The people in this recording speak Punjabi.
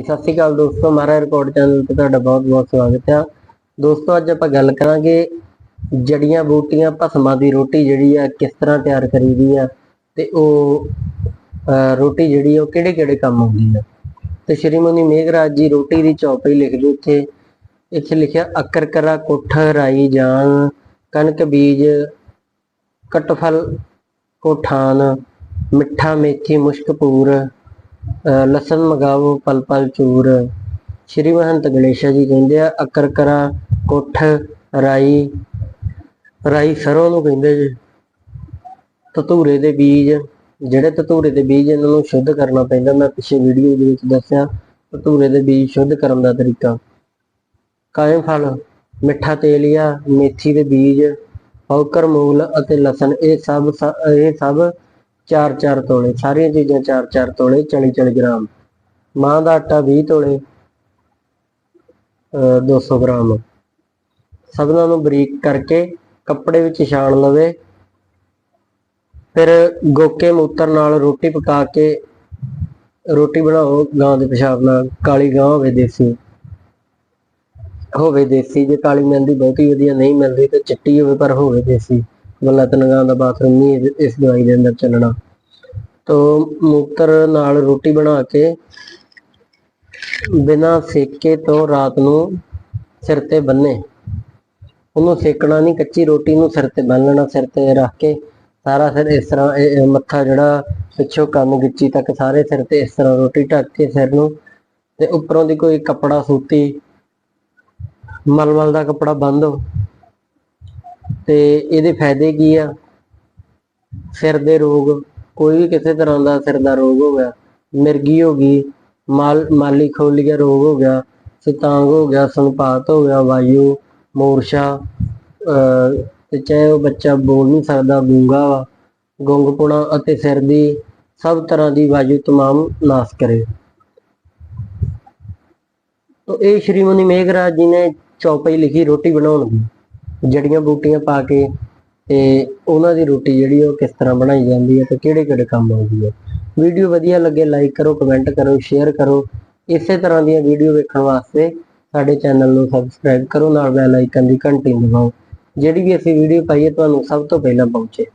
ਜੀ, ਸਤਿ ਸ਼੍ਰੀ ਅਕਾਲ ਦੋਸਤੋ ਮਾਰਾ ਰਿਕਾਰਡ ਚੈਨਲ ਤੇ ਤੁਹਾਡਾ ਬਹੁਤ-ਬਹੁਤ ਸਵਾਗਤ ਹੈ। ਦੋਸਤੋ ਅੱਜ ਆਪਾਂ ਗੱਲ ਕਰਾਂਗੇ ਜੜੀਆਂ ਬੂਟੀਆਂ ਭਸਮਾਂ ਦੀ ਰੋਟੀ ਜਿਹੜੀ ਆ ਕਿਸ ਤਰ੍ਹਾਂ ਤਿਆਰ ਕਰੀਦੀ ਆ ਤੇ ਉਹ ਰੋਟੀ ਜਿਹੜੀ ਆ ਉਹ ਕਿਹੜੇ-ਕਿਹੜੇ ਕੰਮ ਆਉਂਦੀ ਆ। ਤੇ ਸ਼੍ਰੀਮਨੀ ਮੇਘਰਾਜ ਜੀ ਰੋਟੀ ਦੀ ਚੌਪਈ ਲਿਖ ਲਓ ਇੱਥੇ ਇੱਥੇ ਲਿਖਿਆ ਅਕਰ ਕਰਾ ਕੁੱਠ ਰਾਈ ਜਾਨ ਕਣਕ ਬੀਜ ਕਟਫਲ ਕੋਠਾਨ ਮਿੱਠਾ ਮੇਥੀ ਮੁਸ਼ਕਪੂਰ ਲਸਣ ਮਗਾਵੋ ਪਲ ਪਲ ਚੂਰ। ਸ਼੍ਰੀ ਮਹੰਤ ਗਣੇਸ਼ਾ ਜੀ ਕਹਿੰਦੇ ਆ, ਅਕਰ ਕੁੱਠ, ਰਾਈ ਰਾਈ ਸਰੋਂ ਨੂੰ ਕਹਿੰਦੇ ਜੀ। ਤਤੂਰੇ ਦੇ ਬੀਜ, ਜਿਹੜੇ ਤਤੂਰੇ ਦੇ ਬੀਜ ਇਹਨਾਂ ਨੂੰ ਸ਼ੁੱਧ ਕਰਨਾ ਪੈਂਦਾ, ਮੈਂ ਪਿਛੇ ਵੀਡੀਓ ਦੇ ਵਿੱਚ ਦੱਸਿਆ ਤਤੂਰੇ ਦੇ ਬੀਜ ਸ਼ੁੱਧ ਕਰਨ ਦਾ ਤਰੀਕਾ। ਕਾਇਮ ਫਲ, ਮਿੱਠਾ ਤੇਲੀਆ, ਮੇਥੀ ਦੇ ਬੀਜ ਔਕਰ ਮੂਲ ਅਤੇ ਲਸਣ, ਇਹ ਸਭ ਇਹ ਸਭ 4-4 ਤੋਲੇ, ਸਾਰੀਆਂ ਚੀਜ਼ਾਂ 4-4 ਤੋਲੇ 40-40 ਗ੍ਰਾਮ। ਮਾਂ ਦਾ ਆਟਾ 20 ਤੋਲੇ 200 ਗ੍ਰਾਮ। ਸਭਨਾਂ ਨੂੰ ਬਰੀਕ ਕਰਕੇ ਕੱਪੜੇ ਵਿੱਚ ਛਾਣ ਲਵੇ। ਫਿਰ ਗੋਕੇ ਮੂਤਰ ਨਾਲ ਰੋਟੀ ਪਕਾ ਕੇ, ਰੋਟੀ ਬਣਾਓ ਗਾਂ ਦੇ ਪਿਸ਼ਾਬ ਨਾਲ। ਕਾਲੀ ਗਾਂ ਹੋਵੇ ਦੇਸੀ। ਹੋਵੇ ਦੇਸੀ, ਜੇ ਕਾਲੀ ਮਿਲਦੀ ਬਹੁਤੀ ਵਧੀਆ, ਨਹੀਂ ਮਿਲਦੀ ਤੇ ਚਿੱਟੀ ਹੋਵੇ ਪਰ ਹੋਵੇ ਦੇਸੀ। ਬੱਲਾ ਤਨਗਾਂ ਦਾ ਬਾਥਰੂਮ ਨਹੀਂ ਇਸ ਦਵਾਈ ਦੇ ਅੰਦਰ ਚੱਲਣਾ। ਤੋ ਮੂਤਰ ਨਾਲ ਰੋਟੀ ਬਣਾ ਕੇ ਬਿਨਾਂ ਸੇਕੇ ਤੋਂ ਰਾਤ ਨੂੰ ਸਿਰ ਤੇ ਬੰਨੇ ਉਹਨੂੰ ਸੇਕਣਾ ਨਹੀਂ, ਕੱਚੀ ਰੋਟੀ ਨੂੰ ਸਿਰ ਤੇ ਬੰਨ ਲੈਣਾ, ਸਿਰ ਤੇ ਰੱਖ ਕੇ ਸਾਰਾ ਸਿਰ ਇਸ ਤਰ੍ਹਾਂ, ਇਹ- ਮੱਥਾ ਜਿਹੜਾ ਪਿੱਛੋਂ ਕੰਨ ਗਿੱਚੀ ਤੱਕ ਸਾਰੇ ਸਿਰ ਤੇ ਇਸ ਤਰ੍ਹਾਂ ਰੋਟੀ ਢੱਕ ਕੇ ਸਿਰ ਨੂੰ ਤੇ ਉੱਪਰੋਂ ਦੀ ਕੋਈ ਕੱਪੜਾ ਸੂਤੀ, ਮਲਮਲ ਦਾ ਕੱਪੜਾ ਬੰਨ ਦੋ। ਤੇ ਇਹਦੇ ਫਾਇਦੇ ਕੀ ਆ? ਸਿਰ ਦੇ ਰੋਗ ਕੋਈ ਵੀ ਕਿਸੇ ਤਰ੍ਹਾਂ ਦਾ ਸਿਰ ਦਾ ਰੋਗ ਹੋ ਗਿਆ ਮਿਰਗੀ ਹੋ ਗਈ ਮਾਲ ਮਾਲੀ ਖੋਲੀਆ ਰੋਗ ਹੋ ਗਿਆ ਸਤਾਂਗ ਹੋ ਗਿਆ ਸੰਪਾਤ ਹੋ ਗਿਆ ਵਾਯੂ ਮੋਰਸ਼ਾ ਅਹ, ਤੇ ਚਾਹੇ ਉਹ ਬੱਚਾ ਬੋਲ ਨਹੀਂ ਸਕਦਾ ਗੂੰਗਾ ਵਾ ਗੁੰਗਪੁਣਾ ਅਤੇ ਸਿਰ ਦੀ ਸਭ ਤਰ੍ਹਾਂ ਦੀ ਵਾਯੂ ਤਮਾਮ ਨਾਸ ਕਰੇ। ਤੋ ਇਹ ਸ਼੍ਰੀਮਨੀ ਮੇਘਰਾਜ ਜੀ ਨੇ ਚੌਪਈ ਲਿਖੀ ਰੋਟੀ ਬਣਾਉਣ ਦੀ। ਜੜੀਆਂ ਬੂਟੀਆਂ ਪਾ ਕੇ ਤੇ ਉਹਨਾਂ ਦੀ ਰੋਟੀ ਜਿਹੜੀ ਉਹ ਕਿਸ ਤਰ੍ਹਾਂ ਬਣਾਈ ਜਾਂਦੀ ਹੈ ਤੇ ਕਿਹੜੇ ਕਿਹੜੇ ਕੰਮ ਆਉਂਦੀ ਹੈ ਵੀਡੀਓ ਵਧੀਆ ਲੱਗੇ ਲਾਈਕ ਕਰੋ ਕਮੈਂਟ ਕਰੋ ਸ਼ੇਅਰ ਕਰੋ। ਇਸੇ ਤਰ੍ਹਾਂ ਦੀਆਂ ਵੀਡੀਓ ਵੇਖਣ ਵਾਸਤੇ ਸਾਡੇ ਚੈਨਲ ਨੂੰ ਸਬਸਕ੍ਰਾਈਬ ਕਰੋ, ਨਾਲ ਬੈਲ ਆਈਕਨ ਦੀ ਘੰਟੀ ਦਬਾਓ। ਜਿਹੜੀ ਵੀ ਅਸੀਂ ਵੀਡੀਓ ਪਾਈਏ, ਤੁਹਾਨੂੰ ਸਭ ਤੋਂ ਪਹਿਲਾਂ ਪਹੁੰਚੇ।